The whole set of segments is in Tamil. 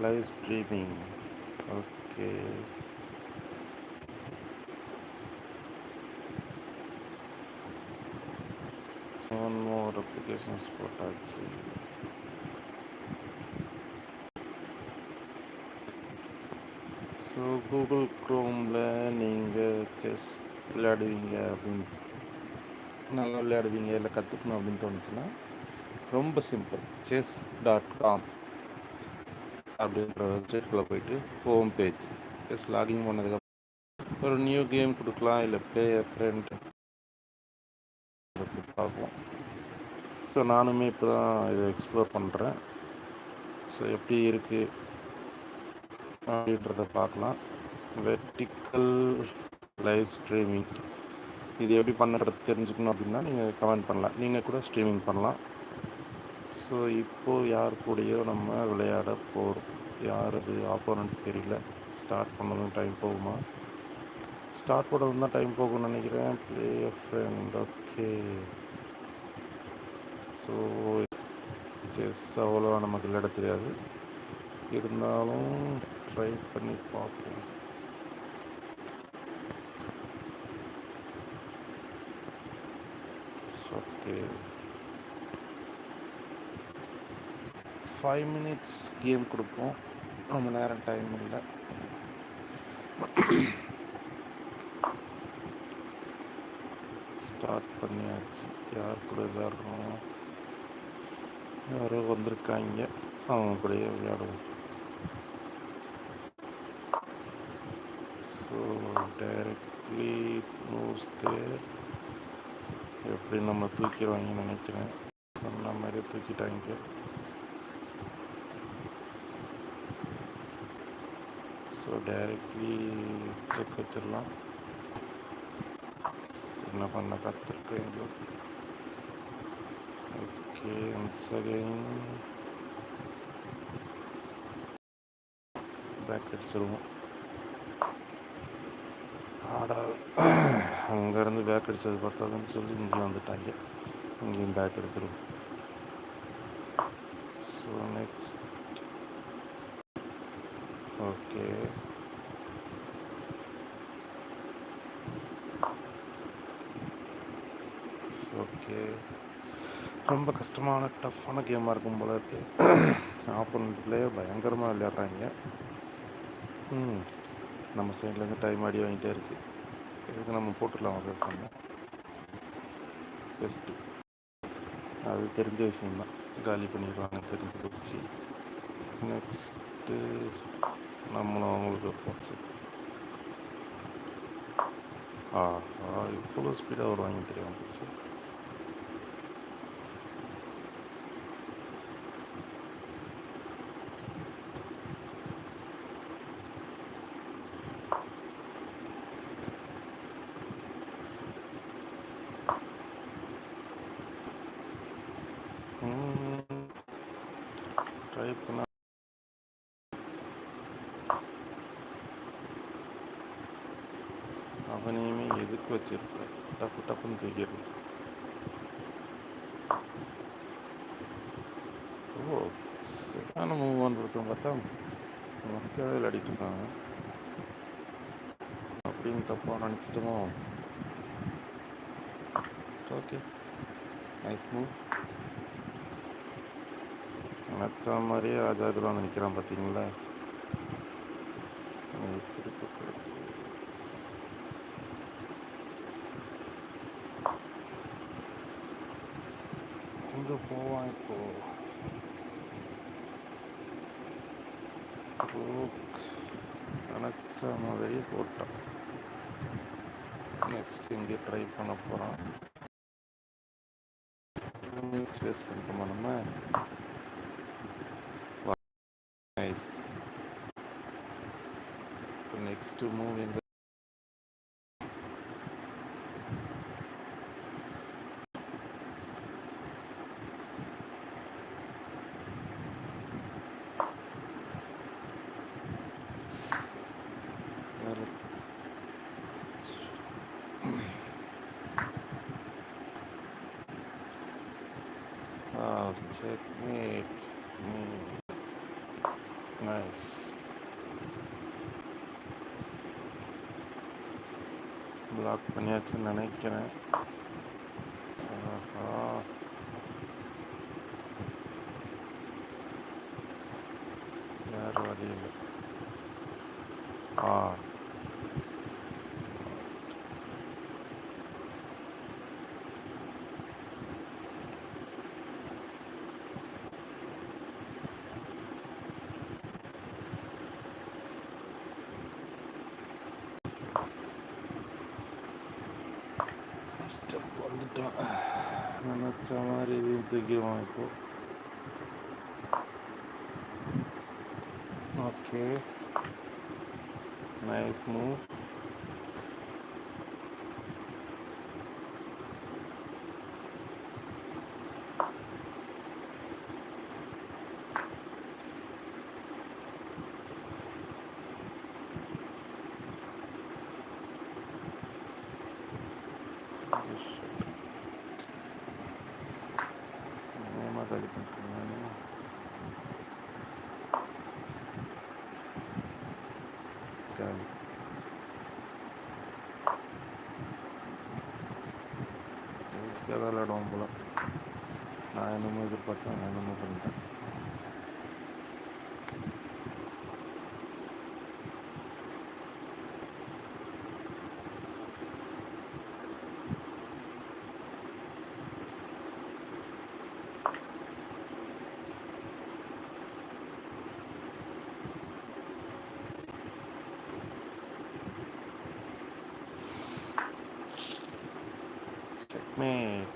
Live streaming okay one more applications போட்டாச்சு. ஸோ கூகுள் க்ரோமில் நீங்கள் செஸ் விளையாடுவீங்க அப்படின்னு நல்லா விளையாடுவீங்க இல்லை கற்றுக்கணும் அப்படின்னு தோணுச்சுன்னா ரொம்ப சிம்பிள் செஸ் டாட் காம் அப்படின்ற வெப்சைட்குள்ளே போயிட்டு ஹோம் பேஜ் ஜஸ்ட் லாகின் பண்ணதுக்கப்புறம் ஒரு நியூ கேம் கொடுக்கலாம் இல்லை பிளேயர் ஃப்ரெண்ட் பார்ப்போம். ஸோ நானுமே இப்போ தான் இதை எக்ஸ்ப்ளோர் பண்ணுறேன் ஸோ எப்படி இருக்குது அப்படின்றத பார்க்கலாம். வெர்டிக்கல் லைவ் ஸ்ட்ரீமிங் இது எப்படி பண்ணுறது தெரிஞ்சுக்கணும் அப்படின்னா நீங்கள் கமெண்ட் பண்ணலாம். நீங்கள் கூட ஸ்ட்ரீமிங் பண்ணலாம். ஸோ இப்போது யார் கூடயோ நம்ம விளையாட போகிறோம் யார் அது ஆப்போனண்ட் தெரியல. ஸ்டார்ட் பண்ணதும் டைம் போகுமா? ஸ்டார்ட் பண்ணதும் தான் டைம் போகும்னு நினைக்கிறேன். Play friend okay so chess அவ்வளோ நமக்கு விளையாட தெரியாது. இருந்தாலும் ட்ரை பண்ணி பார்ப்போம். ஓகே ஃபைவ் மினிட்ஸ் கேம் கொடுப்போம். ரொம்ப நேரம் டைம் இல்லை. ஸ்டார்ட் பண்ணியாச்சு. யார் கூட விளையாடுறோம்? யாரோ வந்திருக்காங்க. அவங்க கூடயே விளையாடுவோம். ஸோ டைரக்ட்லி மூவ்ஸ் தேர் எப்படி நம்ம தூக்கிடுவாங்கன்னு நினைக்கிறேன். சொன்ன மாதிரி தூக்கிட்டாங்க. ஸோ டைரக்ட்லி செக் வச்சிடலாம். என்ன பண்ண கற்றுருக்கேன் ஓகே ஒன்ஸ் அகைன் பேக் அடிச்சிருவோம். ஆடா அங்கேருந்து பேக் அடித்தது பார்த்தாதுன்னு சொல்லி இங்கேயும் வந்துட்டாங்க. இங்கேயும் back அடிச்சிருவோம். So next okay. Okay. ரொம்ப கஷ்டமான டஃப்பான கேமாக இருக்கும் போல இருக்கு. ஆப்போனண்ட் பிளேயர் பயங்கரமாக விளையாடுறாங்க. ம். நம்ம சைட்லேருந்து டைம் ஆடி வாங்கிட்டே இருக்கு. இதுக்கு நம்ம போட்டுடலாம் பேசாமல் பெஸ்ட்டு அது தெரிஞ்ச விஷயம்தான். காலி பண்ணிடுவாங்க தெரிஞ்சு வச்சு. நெக்ஸ்ட்டு நம்மளும் அவங்களுக்கு போச்சு ஆஹா இவ்வளோ ஸ்பீடாக வருவாங்க தெரியாமல் போச்சு ட்ரை பண்ண அவனையுமே எதுக்கு வச்சிருக்க? டப்பு டப்புன்னு தூக்கிடணும் ஓ சரியான மூவ் பண்ணுறதும் பார்த்தா மக்கள் விளையாடிட்டு இருக்காங்க அப்படின்னு தப்பாக நினச்சிட்டோமோ? ஓகே நைஸ் மூவ் நினச்ச மாதிரியே ராஜாவுக்கு தான் நிற்கிறான் பார்த்தீங்களா எப்படி தூக்குறது? எங்கே போவான் இப்போ? நினச்ச மாதிரி போட்டான். நெக்ஸ்ட் இங்கே ட்ரை பண்ண போகிறான் ஸ்பேஸ் வேஸ்ட் பண்ணிட்டோமா நம்ம? நைஸ் நெக்ஸ்ட் மூவ் எங்க Ah, checkmate. Hmm. Nice block பண்ணியாச்சுன்னு நினைக்கிறேன் ஆஹா. வேற வழி இல்லை ஆ Step வந்துட்டோம் நினச்ச மாதிரி இதையும் தூக்கிடுவோம் இப்போ ஓகே நைஸ் மூவ் விளையாடுவோம் போல நான் என்னமோ எதிர்பார்த்தேன் நான் என்னமோ பண்ணிட்டேன் Checkmate.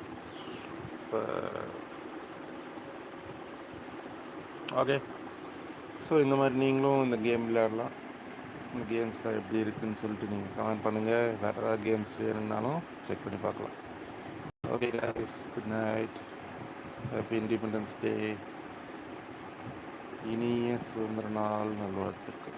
ஓகே ஸோ இந்த மாதிரி நீங்களும் இந்த கேம் விளையாடலாம். இந்த கேம்ஸ்லாம் எப்படி இருக்குதுன்னு சொல்லிட்டு நீங்கள் கமெண்ட் பண்ணுங்கள் வேறு ஏதாவது கேம்ஸ் வேணும்னாலும் செக் பண்ணி பார்க்கலாம். Okay guys. Good night happy independence day இனிய சுதந்திர நாள் நல்வாழ்த்துக்கள்.